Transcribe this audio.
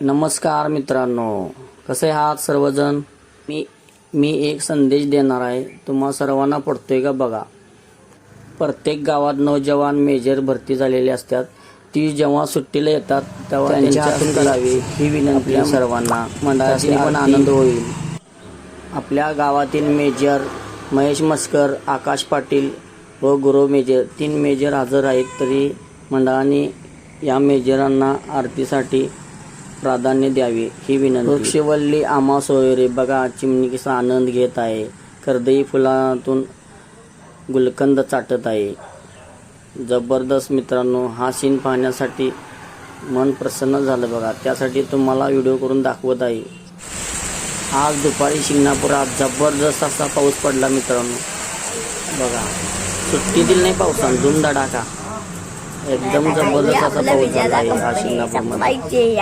नमस्कार मित्रांनो कसे आहात सर्वजण? मी मी एक संदेश देणार आहे. तुम्हा सर्वांना पडतोय का बघा. प्रत्येक गावात नौजवान मेजर भरती झालेले असतात. ती जेव्हा सुट्टीला येतात तेव्हा त्यांच्या हातून करावी ही विनंती आहे. सर्वांना. मंडळाची पण आनंद होईल. आपल्या गावातील मेजर महेश मस्कर आकाश पाटील व गुरु मेजर तीन मेजर हजर आहेत. तरी मंडळाने या मेजरांना आरतीसाठी प्राधान्य द्यावे ही विनंती. वृक्षवल्ली आमा सोयरे बघा चिमणीचा आनंद घेत आहे. कर्दई फुलातून गुलकंद चाटत आहे. जबरदस्त मित्रांनो हा सीन पाहण्यासाठी मन प्रसन्न झालं बघा. त्यासाठी तुम्हाला व्हिडिओ करून दाखवत आहे. आज दुपारी शिंगणापुरात जबरदस्त असा पाऊस पडला मित्रांनो. बघा. सुट्टी दिली नाही पावसान. धूम धडाका. एकदम जबरदस्त असा पाऊस झाला आहे हा शिंगणापूरमध्ये